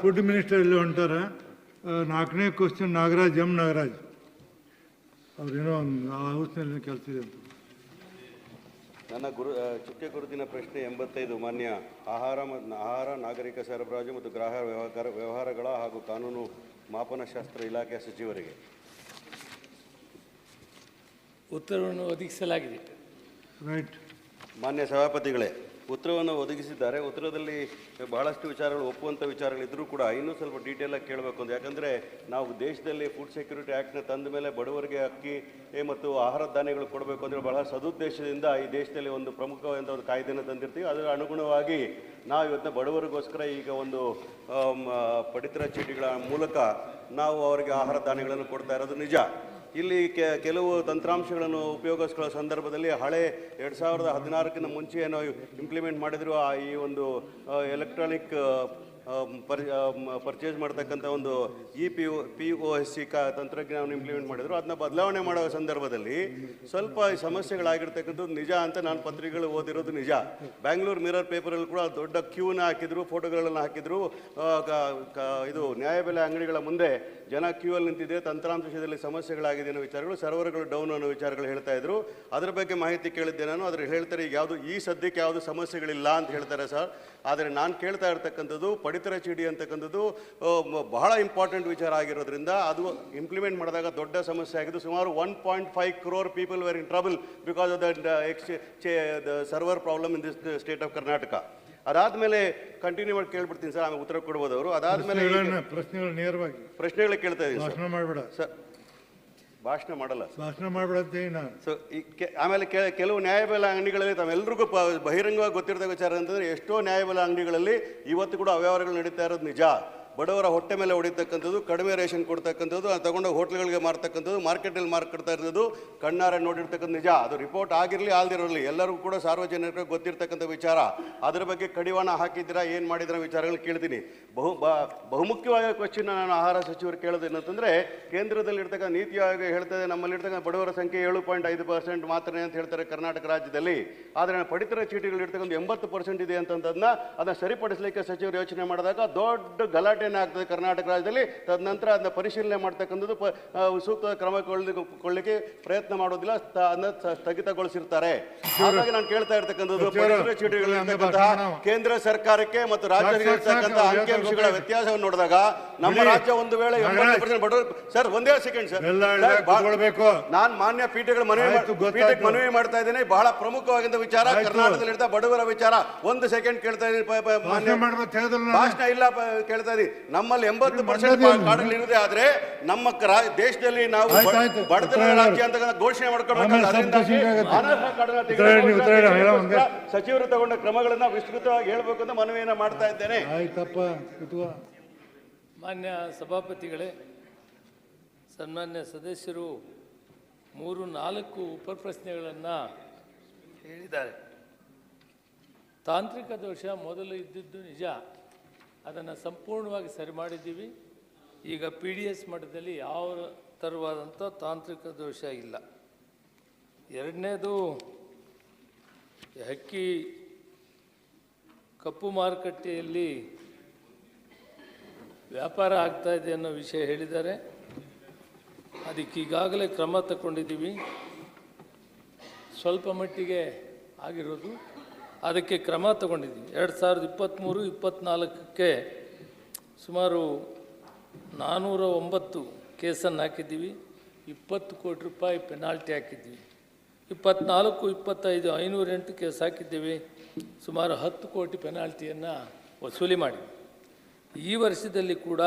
Food minister ಇಲ್ಲಿ ಹೊಂಟಾರ. ನಾಲ್ಕನೇ ಕ್ವಶನ್ ನಾಗರಾಜ್ ಎಂ ನಾಗರಾಜ್. ಅವ್ರೇನೋ ಒಂದು ಆ ಹೌಸ್ನಲ್ಲಿ ಕೆಲಸ ಇದೆ ಅಂತ. ನನ್ನ ಗುರು ಚುಕ್ಕೆ ಗುರುತಿನ ಪ್ರಶ್ನೆ ಎಂಬತ್ತೈದು ಮಾನ್ಯ. ಆಹಾರ ಮತ್ತು ಆಹಾರ ನಾಗರಿಕ ಸರಬರಾಜು ಮತ್ತು ಗ್ರಾಹಕ ವ್ಯವಹಾರ ವ್ಯವಹಾರಗಳ ಹಾಗೂ ಕಾನೂನು ಮಾಪನಶಾಸ್ತ್ರ ಇಲಾಖೆ ಸಚಿವರಿಗೆ. ಉತ್ತರವನ್ನು ಒದಗಿಸಲಾಗಿದೆ. ರೈಟ್ ಮಾನ್ಯ ಸಭಾಪತಿಗಳೇ ಉತ್ತರವನ್ನು ಒದಗಿಸಿದ್ದಾರೆ. ಉತ್ತರದಲ್ಲಿ ಬಹಳಷ್ಟು ವಿಚಾರಗಳು ಒಪ್ಪುವಂಥ ವಿಚಾರಗಳಿದ್ದರೂ ಕೂಡ ಇನ್ನೂ ಸ್ವಲ್ಪ ಡೀಟೇಲಾಗಿ ಕೇಳಬೇಕು ಅಂತ. ಯಾಕಂದರೆ ನಾವು ದೇಶದಲ್ಲಿ ಫುಡ್ ಸೆಕ್ಯೂರಿಟಿ ಆ್ಯಕ್ಟ್ನ ತಂದ ಮೇಲೆ ಬಡವರಿಗೆ ಅಕ್ಕಿ ಮತ್ತು ಆಹಾರ ಧಾನ್ಯಗಳು ಕೊಡಬೇಕು ಅಂದರೆ ಬಹಳ ಸದುದ್ದೇಶದಿಂದ ಈ ದೇಶದಲ್ಲಿ ಒಂದು ಪ್ರಮುಖವಾದಂಥ ಒಂದು ಕಾಯ್ದೆಯನ್ನು ತಂದಿರ್ತೀವಿ. ಅದರ ಅನುಗುಣವಾಗಿ ನಾವು ಇವತ್ತು ಬಡವರಿಗೋಸ್ಕರ ಈಗ ಒಂದು ಪಡಿತರ ಚೀಟಿಗಳ ಮೂಲಕ ನಾವು ಅವರಿಗೆ ಆಹಾರ ಧಾನ್ಯಗಳನ್ನು ಕೊಡ್ತಾ ಇರೋದು ನಿಜ. ಇಲ್ಲಿ ಕೆಲವು ತಂತ್ರಾಂಶಗಳನ್ನು ಉಪಯೋಗಿಸ್ಕೊಳ್ಳೋ ಸಂದರ್ಭದಲ್ಲಿ ಹಳೆ ಎರಡು ಸಾವಿರದ ಹದಿನಾರಕ್ಕಿಂತ ಮುಂಚೆ ಏನೋ ಇಂಪ್ಲಿಮೆಂಟ್ ಮಾಡಿದ್ರು ಆ ಈ ಒಂದು ಎಲೆಕ್ಟ್ರಾನಿಕ್ ಪರ್ ಪರ್ಚೇಸ್ ಮಾಡ್ತಕ್ಕಂಥ ಒಂದು E P O P O S C ಕ ತಂತ್ರಜ್ಞಾನವನ್ನು ಇಂಪ್ಲಿಮೆಂಟ್ ಮಾಡಿದ್ರು. ಅದನ್ನ ಬದಲಾವಣೆ ಮಾಡೋ ಸಂದರ್ಭದಲ್ಲಿ ಸ್ವಲ್ಪ ಸಮಸ್ಯೆಗಳಾಗಿರ್ತಕ್ಕಂಥದ್ದು ನಿಜ ಅಂತ ನಾನು ಪತ್ರಿಕೆಗಳು ಓದಿರೋದು ನಿಜ. ಬ್ಯಾಂಗ್ಳೂರು ಮಿರರ್ ಪೇಪರಲ್ಲಿ ಕೂಡ ದೊಡ್ಡ ಕ್ಯೂನ ಹಾಕಿದ್ರು, ಫೋಟೋಗಳನ್ನು ಹಾಕಿದ್ರು. ಇದು ನ್ಯಾಯಬೆಲೆ ಅಂಗಡಿಗಳ ಮುಂದೆ ಜನ ಕ್ಯೂ ಅಲ್ಲಿ ನಿಂತಿದೆ, ತಂತ್ರಾಂಶದಲ್ಲಿ ಸಮಸ್ಯೆಗಳಾಗಿದೆ ಅನ್ನೋ ವಿಚಾರಗಳು, ಸರ್ವರ್ಗಳು ಡೌನ್ ಅನ್ನೋ ವಿಚಾರಗಳು ಹೇಳ್ತಾ ಇದ್ರು. ಅದ್ರ ಬಗ್ಗೆ ಮಾಹಿತಿ ಕೇಳಿದ್ದೆ ನಾನು. ಅದ್ರ ಹೇಳ್ತಾರೆ, ಈಗ ಯಾವುದು, ಈ ಸದ್ಯಕ್ಕೆ ಯಾವುದು ಸಮಸ್ಯೆಗಳಿಲ್ಲ ಅಂತ ಹೇಳ್ತಾರೆ ಸರ್. ಆದರೆ ನಾನು ಕೇಳ್ತಾ ಇರ್ತಕ್ಕಂಥದ್ದು ಪಡಿತರ ಚೀಟಿ ಅಂತಕ್ಕಂಥದ್ದು ಬಹಳ ಇಂಪಾರ್ಟೆಂಟ್ ವಿಚಾರ ಆಗಿರೋದ್ರಿಂದ ಅದು ಇಂಪ್ಲಿಮೆಂಟ್ ಮಾಡಿದಾಗ ದೊಡ್ಡ ಸಮಸ್ಯೆ ಆಗಿದ್ದು ಸುಮಾರು one point five crore people were in trouble because of the X the server problem in this state of Karnataka ಅದಾದ್ಮೇಲೆ ಕಂಟಿನ್ಯೂ ಮಾಡಿ ಕೇಳ್ಬಿಡ್ತೀನಿ ಸರ್ ಆಮೇಲೆ ಉತ್ತರ ಕೊಡ್ಬೋದು ಅವರು. ಅದಾದ್ಮೇಲೆ ಪ್ರಶ್ನೆಗಳು ನೇರವಾಗಿ ಪ್ರಶ್ನೆಗಳು ಕೇಳ್ತಾ ಇದ್ದೀನಿ ಸರ್ ಭಾಷಣ ಮಾಡಲ್ಲ. ಭಾಷಣ ಮಾಡಬೇಡ ನಾನು ಸೊ ಈ ಕೆ- ಆಮೇಲೆ ಕೆ- ಕೆಲವು ನ್ಯಾಯಬೆಲೆ ಅಂಗಡಿಗಳಲ್ಲಿ ತಾವೆಲ್ಲರಿಗೂ ಪ ಬಹಿರಂಗವಾಗಿ ಗೊತ್ತಿರತಕ್ಕ ವಿಚಾರ ಅಂತಂದ್ರೆ ಎಷ್ಟೋ ನ್ಯಾಯಬೆಲೆ ಅಂಗಡಿಗಳಲ್ಲಿ ಇವತ್ತು ಕೂಡ ಅವ್ಯವಹಾರಗಳು ನಡೀತಾ ಇರೋದು ನಿಜ. ಬಡವರ ಹೊಟ್ಟೆ ಮೇಲೆ ಹೊಡಿತಕ್ಕಂಥದ್ದು, ಕಡಿಮೆ ರೇಷನ್ ಕೊಡ್ತಕ್ಕಂಥದ್ದು, ಅದು ತಗೊಂಡು ಹೋಟ್ಲ್ಗಳಿಗೆ ಮಾರ್ತಕ್ಕಂಥದ್ದು, ಮಾರ್ಕೆಟಲ್ಲಿ ಮಾರ್ಕೊಡ್ತಾ ಇರೋದು, ಕಣ್ಣಾರೆ ನೋಡಿರ್ತಕ್ಕಂಥ ನಿಜ. ಅದು ರಿಪೋರ್ಟ್ ಆಗಿರಲಿ ಆಲ್ದಿರಲಿ ಎಲ್ಲರಿಗೂ ಕೂಡ ಸಾರ್ವಜನಿಕರಿಗೆ ಗೊತ್ತಿರ್ತಕ್ಕಂಥ ವಿಚಾರ. ಅದರ ಬಗ್ಗೆ ಕಡಿವಾಣ ಹಾಕಿದ್ದೀರಾ, ಏನು ಮಾಡಿದ್ರ ವಿಚಾರಗಳು ಕೇಳ್ತೀನಿ. ಬಹು ಬಹುಮುಖ್ಯವಾದ ಕ್ವಶನ್ ನಾನು ಆಹಾರ ಸಚಿವರು ಕೇಳೋದು ಏನಂತಂದರೆ ಕೇಂದ್ರದಲ್ಲಿ ಇರ್ತಕ್ಕಂಥ ನೀತಿ ಆಯೋಗ ಹೇಳ್ತದೆ ನಮ್ಮಲ್ಲಿ ಇರ್ತಕ್ಕಂಥ ಬಡವರ ಸಂಖ್ಯೆ ಏಳು ಪಾಯಿಂಟ್ ಐದು ಪರ್ಸೆಂಟ್ ಮಾತ್ರ ಅಂತ ಹೇಳ್ತಾರೆ ಕರ್ನಾಟಕ ರಾಜ್ಯದಲ್ಲಿ. ಆದರೆ ಪಡಿತರ ಚೀಟಿಗಳು ಇರ್ತಕ್ಕಂಥ ಎಂಬತ್ತು ಪರ್ಸೆಂಟ್ ಇದೆ ಅಂತಂದನ್ನ ಅದನ್ನು ಸರಿಪಡಿಸಲಿಕ್ಕೆ ಸಚಿವರು ಯೋಚನೆ ಮಾಡಿದಾಗ ದೊಡ್ಡ ಗಲಾಟೆನೇ ಆಗ್ತದೆ ಕರ್ನಾಟಕ ರಾಜ್ಯದಲ್ಲಿ ತದನಂತರ ಅದನ್ನ ಪರಿಶೀಲನೆ ಮಾಡ್ತಕ್ಕಂಥದ್ದು ಸೂಕ್ತ ಕ್ರಮ ಕೊಳ್ಳಿಕ್ಕೆ ಪ್ರಯತ್ನ ಮಾಡೋದಿಲ್ಲ ಸ್ಥಗಿತಗೊಳಿಸಿರ್ತಾರೆ. ಹಾಗಾಗಿ ನಾನು ಕೇಳ್ತಾ ಇರ್ತಕ್ಕಂಥದ್ದು. ಕೇಂದ್ರ ಸರ್ಕಾರಕ್ಕೆ ಮತ್ತು ರಾಜ್ಯ ಇರ್ತಕ್ಕಂಥ ಅಂಕಿಅಂಶಗಳ ವ್ಯತ್ಯಾಸವನ್ನು ನೋಡಿದಾಗ ನಮ್ಮ ರಾಜ್ಯ ಒಂದು ವೇಳೆ ಎಂಬತ್ತು ನಾಗರಾಜ್. ಪರ್ಸೆಂಟ್ ಬಡವರು ಸರ್ ಒಂದೇ ಸೆಕೆಂಡ್ ಸರ್. ನಾನು ಮಾನ್ಯ ಪೀಠಗಳ ಮನವಿ ಪೀಠಕ್ಕೆ ಮನವಿ ಮಾಡ್ತಾ ಇದ್ದೇನೆ. ಬಹಳ ಪ್ರಮುಖವಾಗಿದ್ದ ವಿಚಾರ ಕರ್ನಾಟಕದಲ್ಲಿ ಇರ್ತಾ ಬಡವರ ವಿಚಾರ. ಒಂದು ಸೆಕೆಂಡ್ ಕೇಳ್ತಾ ಇದ್ದೀನಿ ಭಾಷಣ ಇಲ್ಲ ಕೇಳ್ತಾ ಇದೀನಿ ನಮ್ಮಲ್ಲಿ ಎಂಬತ್ತು ಪರ್ಸೆಂಟ್ ಕಾಡುಗಳಿರದೆ ಆದ್ರೆ ನಮ್ಮ ದೇಶದಲ್ಲಿ ನಾವು. ಬಡತನ ರಾಜ್ಯ ಅಂತ ಘೋಷಣೆ ಮಾಡ್ಕೊಳ್ಬೇಕು. ಸಚಿವರು ತಗೊಂಡ ಕ್ರಮಗಳನ್ನ ವಿಸ್ತೃತವಾಗಿ ಹೇಳ್ಬೇಕು ಅಂತ ಮನವಿಯನ್ನ ಮಾಡ್ತಾ ಇದ್ದೇನೆ. ಆಯ್ತಪ್ಪ ಮಾನ್ಯ ಸಭಾಪತಿಗಳೇ ಸನ್ಮಾನ್ಯ ಸದಸ್ಯರು ಮೂರು ನಾಲ್ಕು ಉಪ ಪ್ರಶ್ನೆಗಳನ್ನ ಹೇಳಿದ್ದಾರೆ. ತಾಂತ್ರಿಕ ದೋಷ ಮೊದಲು ಇದ್ದಿದ್ದು ನಿಜ. ಅದನ್ನು ಸಂಪೂರ್ಣವಾಗಿ ಸರಿ ಮಾಡಿದ್ದೀವಿ. ಈಗ ಪಿ ಡಿ ಎಸ್ ಮಟ್ಟದಲ್ಲಿ ಯಾವ ಥರವಾದಂಥ ತಾಂತ್ರಿಕ ದೋಷ ಇಲ್ಲ. ಎರಡನೇದು ಹಕ್ಕಿ ಕಪ್ಪು ಮಾರುಕಟ್ಟೆಯಲ್ಲಿ ವ್ಯಾಪಾರ ಆಗ್ತಾ ಇದೆ ಅನ್ನೋ ವಿಷಯ ಹೇಳಿದ್ದಾರೆ. ಅದಕ್ಕೆ ಈಗಾಗಲೇ ಕ್ರಮ ತಗೊಂಡಿದ್ದೀವಿ. ಸ್ವಲ್ಪ ಮಟ್ಟಿಗೆ ಆಗಿರೋದು. ಅದಕ್ಕೆ ಕ್ರಮ ತಗೊಂಡಿದ್ದೀವಿ ಎರಡು ಸಾವಿರದ ಇಪ್ಪತ್ತ್ಮೂರು ಇಪ್ಪತ್ತ್ನಾಲ್ಕಕ್ಕೆ ಸುಮಾರು ನಾನ್ನೂರ ಒಂಬತ್ತು ಕೇಸನ್ನು ಹಾಕಿದ್ದೀವಿ. ಇಪ್ಪತ್ತು ಕೋಟಿ ರೂಪಾಯಿ ಪೆನಾಲ್ಟಿ ಹಾಕಿದ್ದೀವಿ. ಇಪ್ಪತ್ನಾಲ್ಕು ಇಪ್ಪತ್ತೈದು ಐನೂರೆಂಟು ಕೇಸ್ ಹಾಕಿದ್ದೀವಿ. ಸುಮಾರು ಹತ್ತು ಕೋಟಿ ಪೆನಾಲ್ಟಿಯನ್ನು ವಸೂಲಿ ಮಾಡಿ ಈ ವರ್ಷದಲ್ಲಿ ಕೂಡ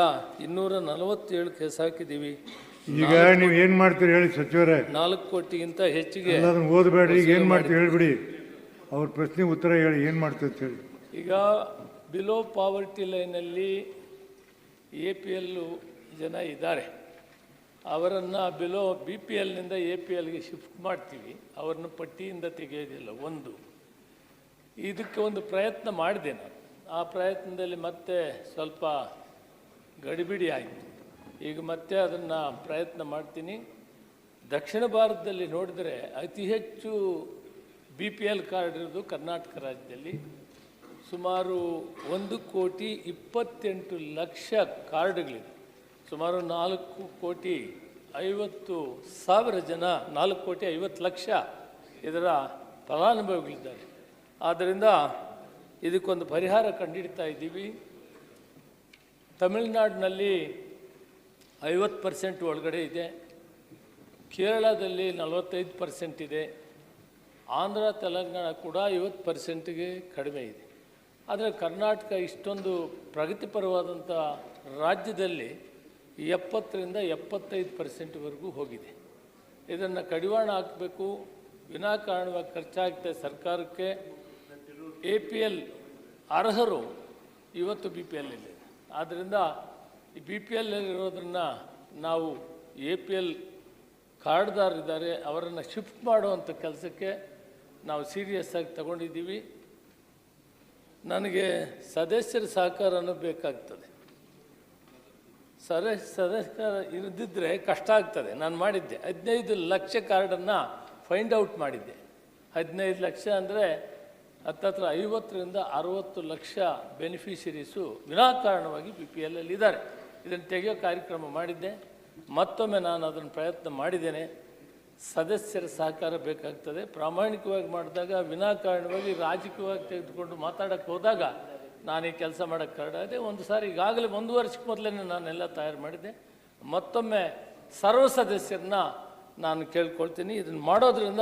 ಇನ್ನೂರ ನಲವತ್ತೇಳು ಕೇಸ್ ಹಾಕಿದ್ದೀವಿ. ಈಗ ನೀವು ಏನು ಮಾಡ್ತೀರಿ ಹೇಳಿ ಸಚಿವರೇ. ನಾಲ್ಕು ಕೋಟಿಗಿಂತ ಹೆಚ್ಚಿಗೆ ಓದಬೇಡ್ರಿ ಈಗ ಏನ್ ಮಾಡ್ತೀರಿ ಹೇಳ್ಬಿಡಿ. ಅವ್ರ ಪ್ರಶ್ನೆ ಉತ್ತರ ಹೇಳಿ, ಏನು ಮಾಡ್ತದೆ ಹೇಳಿ. ಈಗ ಬಿಲೋ ಪಾವರ್ಟಿ ಲೈನಲ್ಲಿ ಎ ಪಿ ಎಲ್ಲು ಜನ ಇದ್ದಾರೆ. ಅವರನ್ನು ಬಿಲೋ ಬಿ ಪಿ ಎಲ್ನಿಂದ ಎ ಪಿ ಎಲ್ಗೆ ಶಿಫ್ಟ್ ಮಾಡ್ತೀವಿ. ಅವ್ರನ್ನ ಪಟ್ಟಿಯಿಂದ ತೆಗೆಯೋದಿಲ್ಲ, ಒಂದು. ಇದಕ್ಕೆ ಒಂದು ಪ್ರಯತ್ನ ಮಾಡಿದೆ ನಾನು. ಆ ಪ್ರಯತ್ನದಲ್ಲಿ ಮತ್ತೆ ಸ್ವಲ್ಪ ಗಡಿಬಿಡಿ ಆಯಿತು. ಈಗ ಮತ್ತೆ ಅದನ್ನು ಪ್ರಯತ್ನ ಮಾಡ್ತೀನಿ. ದಕ್ಷಿಣ ಭಾರತದಲ್ಲಿ ನೋಡಿದರೆ ಅತಿ ಹೆಚ್ಚು ಬಿ ಪಿ ಎಲ್ ಕಾರ್ಡ್ ಇರೋದು ಕರ್ನಾಟಕ ರಾಜ್ಯದಲ್ಲಿ. ಸುಮಾರು ಒಂದು ಕೋಟಿ ಇಪ್ಪತ್ತೆಂಟು ಲಕ್ಷ ಕಾರ್ಡ್ಗಳಿದೆ. ಸುಮಾರು ನಾಲ್ಕು ಕೋಟಿ ಐವತ್ತು ಸಾವಿರ ಜನ, ನಾಲ್ಕು ಕೋಟಿ ಐವತ್ತು ಲಕ್ಷ ಇದರ ಫಲಾನುಭವಿಗಳಿದ್ದಾರೆ. ಆದ್ದರಿಂದ ಇದಕ್ಕೊಂದು ಪರಿಹಾರ ಕಂಡಿಡ್ತಾ ಇದ್ದೀವಿ. ತಮಿಳುನಾಡಿನಲ್ಲಿ ಐವತ್ತು ಪರ್ಸೆಂಟ್ ಒಳಗಡೆ ಇದೆ. ಕೇರಳದಲ್ಲಿ ನಲವತ್ತೈದು ಪರ್ಸೆಂಟ್ ಇದೆ. ಆಂಧ್ರ ತೆಲಂಗಾಣ ಕೂಡ ಐವತ್ತು ಪರ್ಸೆಂಟ್ಗೆ ಕಡಿಮೆ ಇದೆ. ಆದರೆ ಕರ್ನಾಟಕ ಇಷ್ಟೊಂದು ಪ್ರಗತಿಪರವಾದಂಥ ರಾಜ್ಯದಲ್ಲಿ ಎಪ್ಪತ್ತರಿಂದ ಎಪ್ಪತ್ತೈದು ಪರ್ಸೆಂಟ್ವರೆಗೂ ಹೋಗಿದೆ. ಇದನ್ನು ಕಡಿವಾಣ ಹಾಕಬೇಕು, ವಿನಾಕಾರಣವಾಗಿ ಖರ್ಚಾಗ್ತದೆ ಸರ್ಕಾರಕ್ಕೆ. ಎ ಪಿ ಎಲ್ ಅರ್ಹರು ಇವತ್ತು ಬಿ ಪಿ ಎಲ್ ಇದೆ ಆದ್ದರಿಂದ ಬಿ ಪಿ ಎಲ್ ಇರೋದನ್ನು ನಾವು ಎ ಪಿ ಎಲ್ ಕಾರ್ಡ್ದಾರರಿದ್ದಾರೆ ಅವರನ್ನು ಶಿಫ್ಟ್ ಮಾಡುವಂಥ ಕೆಲಸಕ್ಕೆ ನಾವು ಸೀರಿಯಸ್ ಆಗಿ ತಗೊಂಡಿದ್ದೀವಿ. ನನಗೆ ಸದಸ್ಯರ ಸಹಕಾರನೂ ಬೇಕಾಗ್ತದೆ. ಸದಸ್ಯ, ಸದಸ್ಯರ ಇರದಿದ್ದರೆ ಕಷ್ಟ ಆಗ್ತದೆ. ನಾನು ಮಾಡಿದ್ದೆ. ಹದಿನೈದು ಲಕ್ಷ ಕಾರ್ಡನ್ನು ಫೈಂಡ್ ಔಟ್ ಮಾಡಿದ್ದೆ. ಹದಿನೈದು ಲಕ್ಷ ಅಂದರೆ ಹತ್ತತ್ರ ಐವತ್ತರಿಂದ ಅರುವತ್ತು ಲಕ್ಷ ಬೆನಿಫಿಷರೀಸು ವಿನಾಕಾರಣವಾಗಿ ಪಿ ಪಿ ಎಲ್ಲಲ್ಲಿ ಇದ್ದಾರೆ. ಇದನ್ನು ತೆಗೆಯೋ ಕಾರ್ಯಕ್ರಮ ಮಾಡಿದ್ದೆ. ಮತ್ತೊಮ್ಮೆ ನಾನು ಅದನ್ನು ಪ್ರಯತ್ನ ಮಾಡಿದ್ದೇನೆ. ಸದಸ್ಯರ ಸಹಕಾರ ಬೇಕಾಗ್ತದೆ. ಪ್ರಾಮಾಣಿಕವಾಗಿ ಮಾಡಿದಾಗ, ವಿನಾಕಾರಣವಾಗಿ ರಾಜಕೀಯವಾಗಿ ತೆಗೆದುಕೊಂಡು ಮಾತಾಡೋಕ್ಕೆ ಹೋದಾಗ ನಾನು ಈ ಕೆಲಸ ಮಾಡೋಕ್ಕೆ ಕರಡಾದೆ ಒಂದು ಸಾರಿ ಈಗಾಗಲೇ ಒಂದು ವರ್ಷಕ್ಕೆ ಮೊದಲೇ ನಾನೆಲ್ಲ ತಯಾರು ಮಾಡಿದ್ದೆ. ಮತ್ತೊಮ್ಮೆ ಸರ್ವ ಸದಸ್ಯರನ್ನ ನಾನು ಕೇಳ್ಕೊಳ್ತೀನಿ. ಇದನ್ನು ಮಾಡೋದ್ರಿಂದ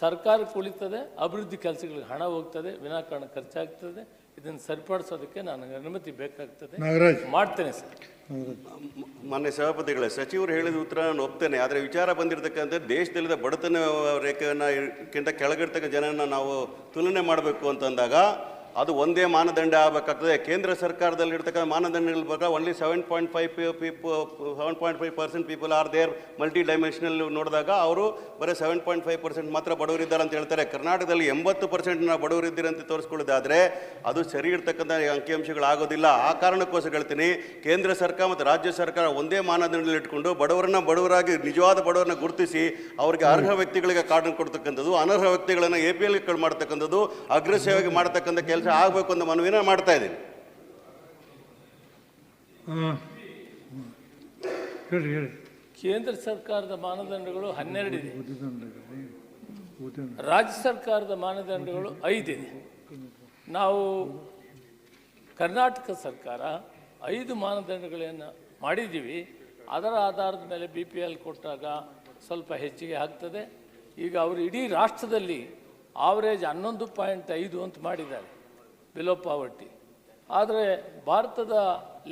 ಸರ್ಕಾರಕ್ಕೆ ಉಳಿತದೆ ಅಭಿವೃದ್ಧಿ ಕೆಲಸಗಳಿಗೆ ಹಣ ಹೋಗ್ತದೆ, ವಿನಾಕಾರಣ ಖರ್ಚಾಗ್ತದೆ. ಇದನ್ನು ಸರಿಪಡಿಸೋದಕ್ಕೆ ನನಗೆ ಅನುಮತಿ ಬೇಕಾಗ್ತದೆ. ನಾಗರಾಜ್. ಮಾಡ್ತೇನೆ ಸರ್. ಮಾನ್ಯ ಸಭಾಪತಿಗಳೇ ಸಚಿವರು ಹೇಳಿದ ಉತ್ತರ ನಾನು ಒಪ್ತೇನೆ. ಆದರೆ ವಿಚಾರ ಬಂದಿರತಕ್ಕಂಥ ದೇಶದಲ್ಲಿದ್ದ ಬಡತನ ರೇಖೆಯನ್ನು ಕೆಳಗಿಡ್ತಕ್ಕ ಕೆಳಗಿರ್ತಕ್ಕ ಜನನ ನಾವು ತುಲನೆ ಮಾಡಬೇಕು ಅಂತಂದಾಗ ಅದು ಒಂದೇ ಮಾನದಂಡ ಆಗಬೇಕಾಗ್ತದೆ. ಕೇಂದ್ರ ಸರ್ಕಾರದಲ್ಲಿ ಇರ್ತಕ್ಕಂಥ ಮಾನದಂಡಗಳ ಪ್ರಕಾರ only seven point five people seven point five percent people are there multi dimensional ನೋಡಿದಾಗ ಅವರು ಬರೀ ಸೆವೆನ್ ಪಾಯಿಂಟ್ ಫೈವ್ ಪರ್ಸೆಂಟ್ ಮಾತ್ರ ಬಡವರಿದ್ದಾರೆ ಅಂತ ಹೇಳ್ತಾರೆ. ಕರ್ನಾಟಕದಲ್ಲಿ ಎಂಬತ್ತು ಪರ್ಸೆಂಟ್ ನಾವು ಬಡವರಿದ್ದೀರಿ ಅಂತ ತೋರಿಸ್ಕೊಳ್ಳೋದಾದರೆ ಅದು ಸರಿ ಇರ್ತಕ್ಕಂಥ ಅಂಕಿಅಂಶಗಳಾಗೋದಿಲ್ಲ. ಆ ಕಾರಣಕ್ಕೋಸ್ಕರ ಹೇಳ್ತೀನಿ ಕೇಂದ್ರ ಸರ್ಕಾರ ಮತ್ತು ರಾಜ್ಯ ಸರ್ಕಾರ ಒಂದೇ ಮಾನದಂಡದಲ್ಲಿ ಇಟ್ಕೊಂಡು ಬಡವರನ್ನ ಬಡವರಾಗಿ ನಿಜವಾದ ಬಡವರನ್ನ ಗುರುತಿಸಿ ಅವರಿಗೆ ಅರ್ಹ ವ್ಯಕ್ತಿಗಳಿಗೆ ಕಾರಣ ಕೊಡ್ತಕ್ಕಂಥದ್ದು ಅನರ್ಹ ವ್ಯಕ್ತಿಗಳನ್ನು ಎ ಪಿ ಎಲ್ ಮಾಡ್ತಕ್ಕಂಥದ್ದು ಅಗ್ರಸ್ಯವಾಗಿ ಮಾಡ್ತಕ್ಕಂಥ ಕೆಲಸ ಆಗಬೇಕು ಅಂತ ಮನವಿನ ಮಾಡ್ತಾ ಇದ್ದೀನಿ. ಹೇಳಿ ಹೇಳಿ. ಕೇಂದ್ರ ಸರ್ಕಾರದ ಮಾನದಂಡಗಳು ಹನ್ನೆರಡಿದೆ ರಾಜ್ಯ ಸರ್ಕಾರದ ಮಾನದಂಡಗಳು ಐದಿದೆ ನಾವು ಕರ್ನಾಟಕ ಸರ್ಕಾರ ಐದು ಮಾನದಂಡಗಳನ್ನು ಮಾಡಿದ್ದೀವಿ. ಅದರ ಆಧಾರದ ಮೇಲೆ ಬಿ ಪಿ ಎಲ್ ಕೊಟ್ಟಾಗ ಸ್ವಲ್ಪ ಹೆಚ್ಚಿಗೆ ಆಗ್ತದೆ. ಈಗ ಅವರು ಇಡೀ ರಾಷ್ಟ್ರದಲ್ಲಿ ಆವರೇಜ್ ಹನ್ನೊಂದು ಪಾಯಿಂಟ್ ಐದು ಅಂತ ಮಾಡಿದ್ದಾರೆ. ಬಿಲೋ ಪಾವರ್ಟಿ ಆದರೆ ಭಾರತದ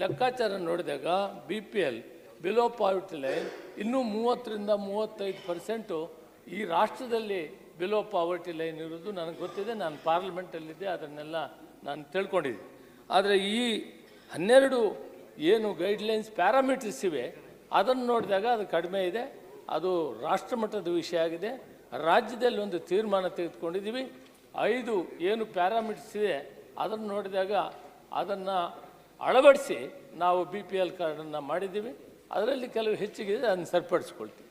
ಲೆಕ್ಕಾಚಾರ ನೋಡಿದಾಗ B P L below poverty line ಇನ್ನೂ ಮೂವತ್ತರಿಂದ ಮೂವತ್ತೈದು ಪರ್ಸೆಂಟು ಈ ರಾಷ್ಟ್ರದಲ್ಲಿ ಬಿಲೋ ಪಾವರ್ಟಿ ಲೈನ್ ಇರೋದು ನನಗೆ ಗೊತ್ತಿದೆ. ನಾನು ಪಾರ್ಲಿಮೆಂಟಲ್ಲಿದ್ದೆ ಅದನ್ನೆಲ್ಲ ನಾನು ತಿಳ್ಕೊಂಡಿದ್ದೆ. ಆದರೆ ಈ ಹನ್ನೆರಡು ಏನು ಗೈಡ್ಲೈನ್ಸ್ ಪ್ಯಾರಾಮೀಟರ್ಸ್ ಇವೆ, ಅದನ್ನು ನೋಡಿದಾಗ ಅದು ಕಡಿಮೆ ಇದೆ. ಅದು ರಾಷ್ಟ್ರಮಟ್ಟದ ವಿಷಯ ಆಗಿದೆ. ರಾಜ್ಯದಲ್ಲಿ ಒಂದು ತೀರ್ಮಾನ ತೆಗೆದುಕೊಂಡಿದ್ದೀವಿ. ಐದು ಏನು ಪ್ಯಾರಾಮೀಟರ್ಸ್ ಇದೆ ಅದನ್ನು ನೋಡಿದಾಗ ಅದನ್ನು ಅಳವಡಿಸಿ ನಾವು ಬಿ ಪಿ ಎಲ್ ಕಾರ್ಡನ್ನು ಮಾಡಿದ್ದೀವಿ. ಅದರಲ್ಲಿ ಕೆಲವು ಹೆಚ್ಚಿಗೆ ಅದನ್ನು ಸರಿಪಡಿಸ್ಕೊಳ್ತೀವಿ.